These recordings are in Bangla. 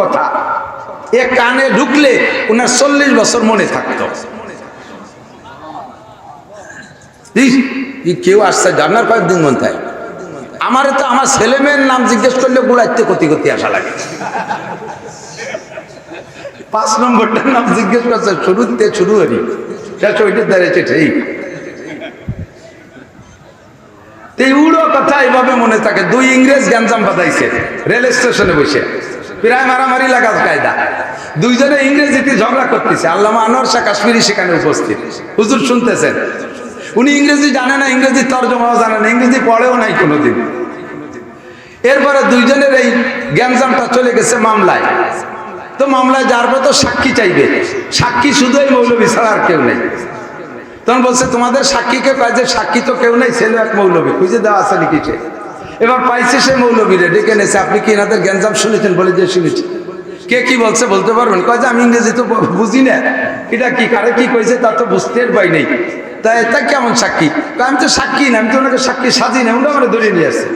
কথা। এ কানে ঢুকলে ওনার চল্লিশ বছর মনে থাকতো। কেউ আসছে, জানার কয়েকদিন থাকে আমারে তো আমার ছেলে মেয়ের নাম জিজ্ঞেস করলে গুড়াইতে কতি কতি আসা লাগে। পাঁচ নম্বরটার নাম জিজ্ঞেস করছে, শুরুতে শুরু হরি শেষ ওইটা দাঁড়িয়েছে ঠিক। উড়ো কথা এইভাবে মনে থাকে। দুই ইংরেজ গ্যাঞ্জাম বাঁধাইছে, রেল স্টেশনে বসে। প্রায় মারামারি লাগা কায়দা। দুইজনে ইংরেজিতে ঝগড়া করতেছে। আল্লামা আনোয়ার শাহ কাশ্মীরি সেখানে উপস্থিত। হুজুর শুনতেছেন। উনি ইংরেজি জানে না, ইংরেজি তর্জমাও জানে না, ইংরেজি পড়েও নাই কোনোদিন। এরপরে দুইজনের এই গ্যাঞ্জামটা চলে গেছে মামলায়। তো মামলায় যার তো সাক্ষী চাইবে। সাক্ষী শুধুই মৌলবী ছাড়া আর কেউ নেই। তখন বলছে, তোমাদের সাক্ষীকে কয় যে সাক্ষী তো কেউ নেই, ছেলে এক মৌলবী খুঁজে দেওয়া আছে নাকি সে? এবার পাইছে সে মৌলবীরে ডেকে নেছে আপনি কি এনাদের গ্যাঞ্জাম শুনেছেন? বলে যে শুনেছি। কে কি বলছে বলতে পারবেন? কয় যে আমি ইংরেজি তো বুঝি না। এটা কি কারে কি কইছে তা তো বুঝতে পাই নেই। তাই তা কেমন সাক্ষী? কয়, আমি তো সাক্ষী না আমি তো ওনাকে সাক্ষী সাজি না ওটা আমরা ধরে নিয়ে আসছে।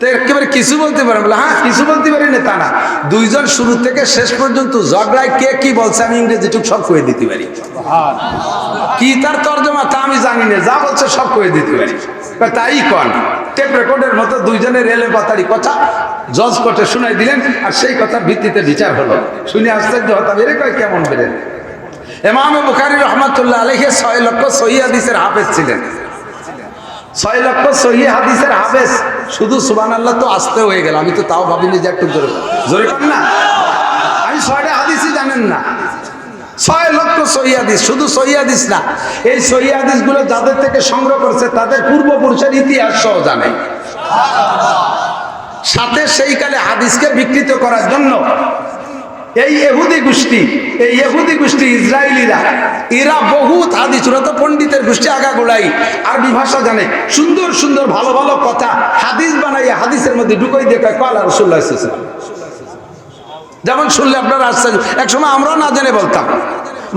তো একেবারে কিছু বলতে পারে বলে হ্যাঁ কিছু বলতে পারি না তা না। দুইজন শুরু থেকে শেষ পর্যন্ত ঝগড়ায় কে কি বলছে আমি ইংরেজি টুক সব করে দিতে পারি। কি তার তর্জমা তা আমি জানি না যা বলছে সব করে দিতে পারি। তাই কন? টেপ রেকর্ডের মতো দুইজনের রেলে পাতারি কথা জজ কোর্টে শুনাই দিলেন, আর সেই কথার ভিত্তিতে বিচার হলো। শুনে আশ্চর্য হতাম, এরে কয় কেমন বেরেন এমাম বুখারি রহমতুল্লাহ আলহে ছয় লক্ষ সহি হাদিসের হাফেজ ছিলেন। ছয় লক্ষ সহি হাদিসের হাফেজ, শুধু সুবান আল্লাহ তো আসতে হয়ে গেল, আমি তো তাও ভাবিনি যে একটু জোরে জোরে না। আমি ছয়টা হাদিসই জানেন না। ছয় লক্ষ সহি হাদিস, শুধু সহি হাদিস না, এই সহি হাদিসগুলো যাদের থেকে সংগ্রহ করছে, তাদের পূর্বপুরুষের ইতিহাস সহ জানে। সাথে সেই কালে হাদিসকে বিকৃত করার জন্য এই এহুদি গোষ্ঠী, এই এহুদি গোষ্ঠী ইসরায়েলিরা, এরা বহুত হাদিস, ওরা তো পণ্ডিতের গোষ্ঠী আগা গোড়াই আরবি ভাষা জানে। সুন্দর সুন্দর ভালো ভালো কথা, হাদিস বানাইয়া হাদিসের মধ্যে ঢুকাই দিয়ে কয় কলা রসুল্লাহ যেমন শুনলে আপনারা এক সময় আমরাও না জেনে বলতাম,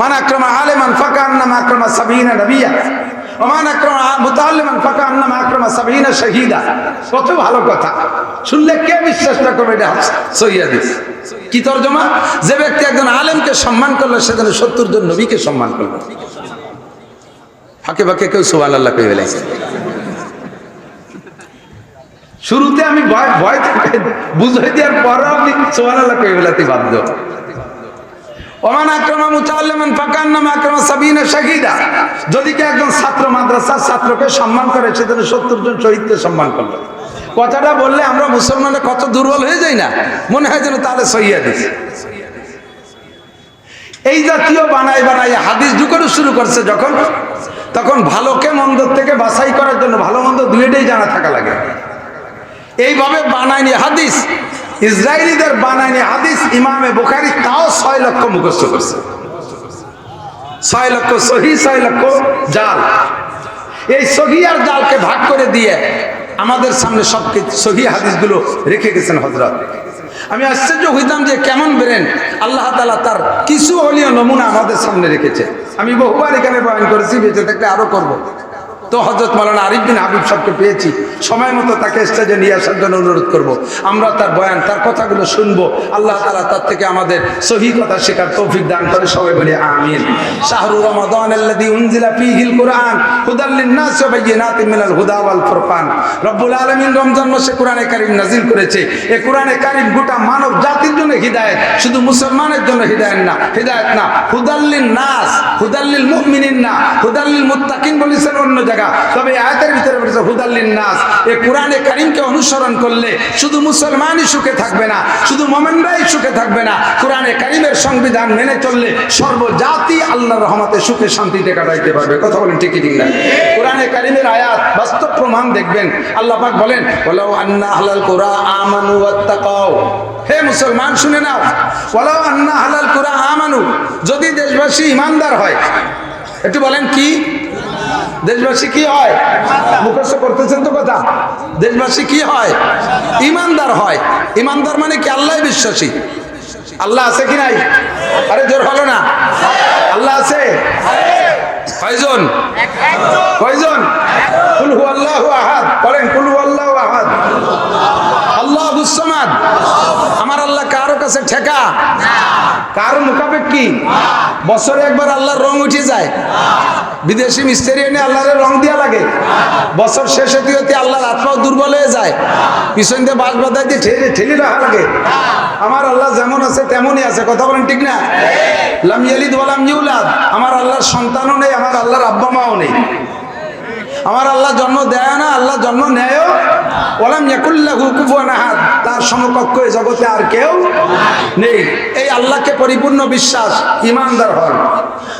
মান আক্রমা আলেমান ফাঁকা আন্নামা আক্রমা সাবিনা নবিয়া ওমান আক্রমা মুতাল্লিমান ফাঁকা আন্নামা আক্রমা সাবিনা শহীদা। কত ভালো কথা। শুনলে কে বিশ্বাস না করবে এটা? সহিদিস কি তর্জমা? যে ব্যক্তি একজন আলেমকে সম্মান করল সেখানে সত্তর জন নবীকে সম্মান করল। ফাঁকে ফাঁকে কেউ সুবান আল্লাহ পেয়ে ফেলাইছে। শুরুতে আমি ভয় ভয় বুঝাই দেওয়ার পরও আপনি সোহান আল্লাহ কই বেলাতে বাধ্য যদি একজন ছাত্র মাদ্রাসার ছাত্রকে সম্মান করে সম্মান করল। কথাটা বললে আমরা কত দুর্বল হয়ে যাই না? মনে তাহলে এই জাতীয় বানাই বানাই হাদিস ঢুকানো শুরু করছে যখন। তখন ভালোকে মন্দ থেকে বাছাই করার জন্য ভালো মন্দ দুইটাই জানা থাকা লাগে। এইভাবে বানায়নি হাদিস। ইসরায়েলিদের বানায়নি হাদিস, ইমামে বুখারি তাও ছয় লক্ষ মুখস্থ করছে। ছয় লক্ষ সহি, ছয় লক্ষ জাল। এই সহি আর জালকে ভাগ করে দিয়ে আমাদের সামনে সব সহি হাদিসগুলো রেখে গেছেন হজরত আমি আশ্চর্য হইতাম যে কেমন বেরেন আল্লাহ তালা তার কিছু হলীয় নমুনা আমাদের সামনে রেখেছে। আমি বহুবার এখানে বয়ান করেছি, বেঁচে থাকলে আরও করব। তো হজরত মালানা আরিফ বিন হাবিব সাহেবকে পেয়েছি। সময় মতো তাকে স্টেজে নিয়ে আসার জন্য অনুরোধ করব। আমরা তার বয়ান, তার কথাগুলো শুনব। আল্লাহ তালা তার থেকে আমাদের সহি কথা শেখার তৌফিক দান করে সবাই বলি, আমিন। শাহরু রমাদান উনজিলা কুরআন কোরআনে করেছে। গোটা মানব জাতির জন্য শুধু মুসলমানের জন্য না, হিদায়াত না মুমিনিন না মুত্তাকিন অন্য জায়গা তবে আয়াতের ভিতরে বলেছে, হুদাল লিন-নাস। এই কোরআনে কারীমকে অনুসরণ করলে শুধু মুসলমানই সুখে থাকবে না, শুধু মোমেনরাই সুখে থাকবে না। কোরআনে কারিমের সংবিধান মেনে চললে সর্বজাতি আল্লাহর রহমতে সুখে শান্তিতে কাটাইতে পারবে। কথা বলেন ঠিকই ঠিক না? কোরআনে কারিমের আয়াত বাস্তব প্রমাণ দেখবেন। আল্লাহ পাক বলেন, ওয়ালাউ আন্না আহলাল কুরা আমানু ওয়াত্তাকাও হে মুসলমান, শুনে নাও। ওয়ালাউ আন্না আহলাল কুরা আমানু। যদি দেশবাসী ইমানদার হয়, একটু বলেন কি? দেশবাসী কি হয়? মুখস্থ করতেছেন তো কথা। দেশবাসী কি হয়? ইমানদার হয়। ইমানদার মানে কি? আল্লাহ বিশ্বাসী। আল্লাহ আছে কি নাই? আরে জোর হলো না। আল্লাহ আছে? কয়জন? কয়জন? কুল হু আল্লাহ আহাদ। বলেন, কুল হু আল্লাহ আহাদ। আল্লাহ বুসমাদ আমার আল্লাহ কারও কাছে ঠেকা? কার মোকাবেক কি বছরে একবার আল্লাহর রং বিদেশি মিস্ত্রি এনে আল্লাহরের রং দিয়া লাগে। বছর শেষে হতে আল্লাহর আত্মাও দুর্বল হয়ে যায়। পিছন দিয়ে বাস বাধাই দিয়ে ঠেলে ঠেলি রাখা লাগে। আমার আল্লাহ যেমন আছে তেমনই আছে। কথা বলেন ঠিক না? লাম ইয়ালিদ ওয়ালাম ইউলাদ। আমার আল্লাহর সন্তানও নেই, আমার আল্লাহর আব্বা মাও নেই। আমার আল্লাহ জন্ম দেয় না আল্লাহ জন্ম নেয়ও ওলাম ইয়াকুল্লাহু কুফুয়ান আহাদ। তার সমকক্ষ এই জগতে আর কেউ নেই। এই আল্লাহকে পরিপূর্ণ বিশ্বাস ইমানদার হন।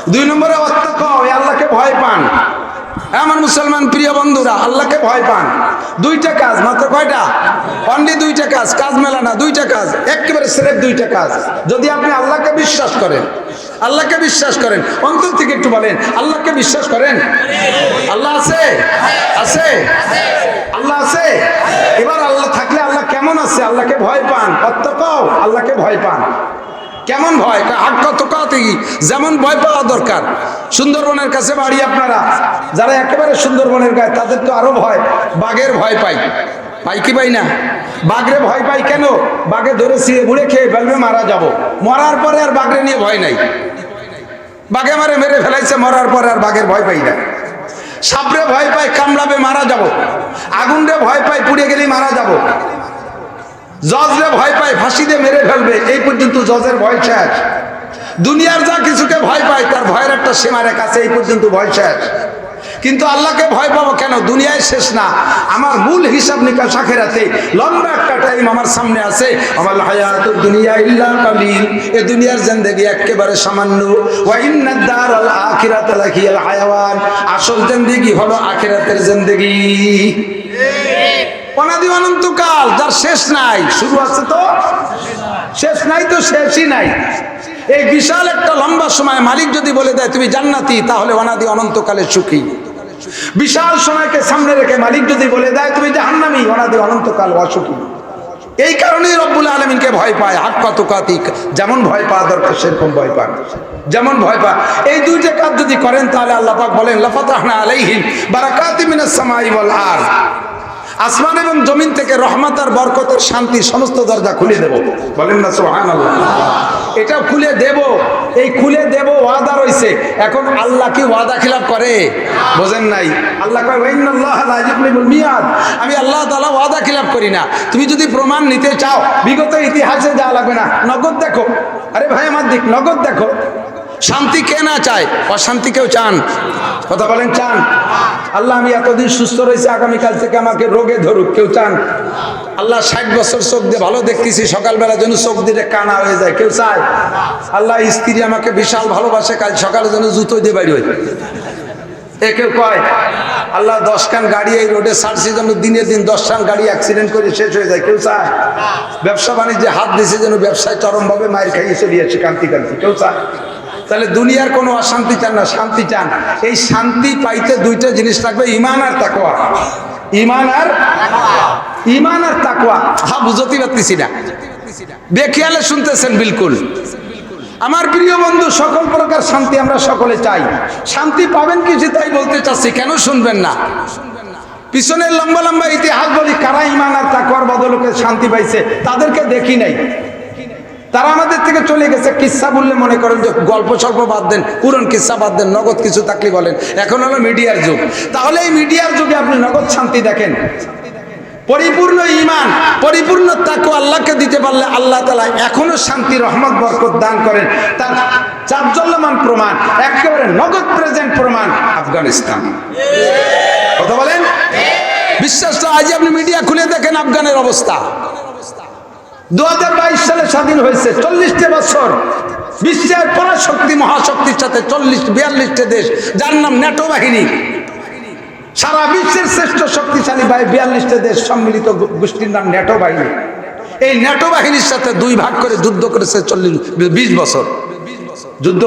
দুই নম্বরে অত্যক এই আল্লাহকে ভয় পান। হ্যাঁ, আমার মুসলমান প্রিয় বন্ধুরা আল্লাহকে ভয় পান। দুইটা কাজ মাত্র কয়টা? অনলি দুইটা কাজ কাজ মেলা না দুইটা কাজ। একেবারে স্রেফ দুইটা কাজ। যদি আপনি আল্লাহকে বিশ্বাস করেন আল্লাহকে বিশ্বাস করেন। অন্তর থেকে একটু বলেন, আল্লাহকে বিশ্বাস করেন? আল্লাহ আছে? আছে? আল্লাহ আছে? এবার আল্লাহ থাকলে আল্লাহ কেমন আছে? আল্লাহকে ভয় পান। অত্যকাও আল্লাহকে ভয় পান। কেমন ভয়? হাক্কা তোকাতেই যেমন ভয় পাওয়া দরকার। সুন্দরবনের কাছে বাড়ি আপনারা, যারা একেবারে সুন্দরবনের গায়ে, তাদের তো আরও ভয়, বাঘের ভয় পাই। পাই কি পাই না? বাঘরে ভয় পাই কেন? বাঘে ধরে সিয়ে ঘুরে খেয়ে ফেলবে, মারা যাব। মরার পরে আর বাঘরে নিয়ে ভয় নাই। বাঘে মারে মেরে ফেলাইছে, মরার পরে আর বাঘের ভয় পাই না। সাপরে ভয় পাই, কামড়াবে, মারা যাব। আগুনরে ভয় পাই, পুড়ে গেলেই মারা যাব। জজরে ভয় পায় ফাঁসি দিয়ে মেরে ফেলবে, এই পর্যন্ত জজের ভয় শেষ। দুনিয়ার যা কিছুকে ভয় পায়, তার ভয়ের একটা সীমা রেখা আছে, এই পর্যন্ত ভয় শেষ। কিন্তু আল্লাহকে ভয় পাবো কেন? দুনিয়ায় শেষ না। আমার মূল হিসাব নিকাশ আখেরাতে লম্বা একটা টাইম আমার সামনে আছে। আমার হায়াত দুনিয়া ইল্লা কালিল। এ দুনিয়ার জিন্দেগি একেবারে সামান্য। ওয়া ইন্নাদ দারাল আখিরাত লাহিয়াল হায়াওয়ান। আসল জিন্দেগি হলো আখিরাতের জিন্দেগি। অনাদি অনন্তকাল, যার শেষ নাই। শুরু আছে তো? শেষ নাই তো শেষই নাই। এই বিশাল একটা লম্বা সময় মালিক যদি বলে দেয়, তুমি জান্নাতি, তাহলে অনাদি অনন্তকালে সুখী। বিশাল সময়কে সামনে রেখে মালিক যদি বলে দেয়, তুমি জাহান্নামি, ওনাদের অনন্তকাল অসুখী। এই কারণেই রব্বুল আলমিনকে ভয় পায় হাত কত কাতিক যেমন ভয় পাওয়া দরকার, সেরকম ভয় পান। যেমন ভয় পায় এই দুইটা কাজ যদি করেন, তাহলে আল্লাহ পাক বলেন, লাফাতাহনা আলাইহিম বারাকাতি মিনাস সামাই ওয়াল আরদ। আসমান এবং জমিন থেকে রহমত আর বরকতের শান্তি, সমস্ত দরজা খুলে দেব। বলেন না সোহান এটা খুলে দেব। এই খুলে দেব ওয়াদা রইছে। এখন আল্লাহ কি ওয়াদা খিলাফ করে? বোঝেন নাই। আল্লাহ মিয়াদ। আমি আল্লাহ তালা ওয়াদা খিলাফ করি না। তুমি যদি প্রমাণ নিতে চাও, বিগত ইতিহাসে যা লাগবে না, নগদ দেখো। আরে ভাই, আমার দিক, নগদ দেখো। শান্তি কে না চায়? অশান্তি কেউ চান? কথা বলেন চান? আল্লাহ আমি এতদিন সুস্থ রয়েছে আগামীকাল থেকে আমাকে রোগে ধরুক কেউ চান? আল্লাহ ষাট বছর চোখ দিয়ে ভালো দেখতেছি সকালবেলা যেন চোখ দিয়ে কানা হয়ে যায় কেউ চায়? আল্লাহ স্ত্রী আমাকে বিশাল ভালোবাসে কাল সকালে যেন জুতো দিয়ে বাড়ি হয়ে। এ কেউ কয়? আল্লাহ দশ খান গাড়ি এই রোডে ছাড়ছে যেন দিনে দিন দশ খান গাড়ি অ্যাক্সিডেন্ট করে শেষ হয়ে যায় কেউ চায়? ব্যবসা বাণিজ্যে হাত দিছে যেন ব্যবসায় চরমভাবে মায়ের খাইয়ে চলিয়েছে কান্তি কান্তি কেউ চায়? তাহলে দুনিয়ার কোনো অশান্তি চান না, শান্তি চান। এই শান্তি পাইতে দুইটা জিনিস থাকবে ইমান আর তাকোয়া ইমান আর ইমান আর তাকোয়া হা বুঝতে পারতেছি না। বেখিয়ালে শুনতেছেন বিলকুল। আমার প্রিয় বন্ধু, সকল প্রকার শান্তি আমরা সকলে চাই। শান্তি পাবেন কিছু তাই বলতে চাচ্ছি, কেন শুনবেন না? পিছনের লম্বা লম্বা ইতিহাস বলি, কারা ইমান আর তাকওয়ার বদলকে শান্তি পাইছে, তাদেরকে দেখি নাই। তারা আমাদের থেকে চলে গেছে। কিসা বললে মনে করেন যে গল্প স্বল্প বাদ দেন, পুরন কিসা বাদ দেন, নগদ কিছু থাকলে বলেন। এখন হলো মিডিয়ার যুগ। তাহলে এই মিডিয়ার যুগে আপনি নগদ শান্তি দেখেন। পরিপূর্ণ ইমান, পরিপূর্ণ তাকে আল্লাহকে দিতে পারলে আল্লাহ তালা এখনও শান্তি, রহমত, বরকত দান করেন। তার চাঞ্চল্যমান প্রমাণ, একেবারে নগদ প্রেজেন্ট প্রমাণ আফগানিস্তান। কথা বলেন? বিশ্বাস তো আজ আপনি মিডিয়া খুলে দেখেন আফগানের অবস্থা। দুহাজার বাইশ সালে স্বাধীন হয়েছে, চল্লিশটি বছর। বিশ্বের পরাশক্তি, মহাশক্তির সাথে চল্লিশ, বিয়াল্লিশটি দেশ, যার নাম ন্যাটো বাহিনী। সারা বিশ্বের শ্রেষ্ঠ শক্তিশালী বাই বিয়াল্লিশটা দেশ সম্মিলিত গোষ্ঠীর নাম ন্যাটো বাহিনী। এই ন্যাটো বাহিনীর সাথে দুই ভাগ করে যুদ্ধ করেছে চল্লিশ, বিশ বছর। যুদ্ধ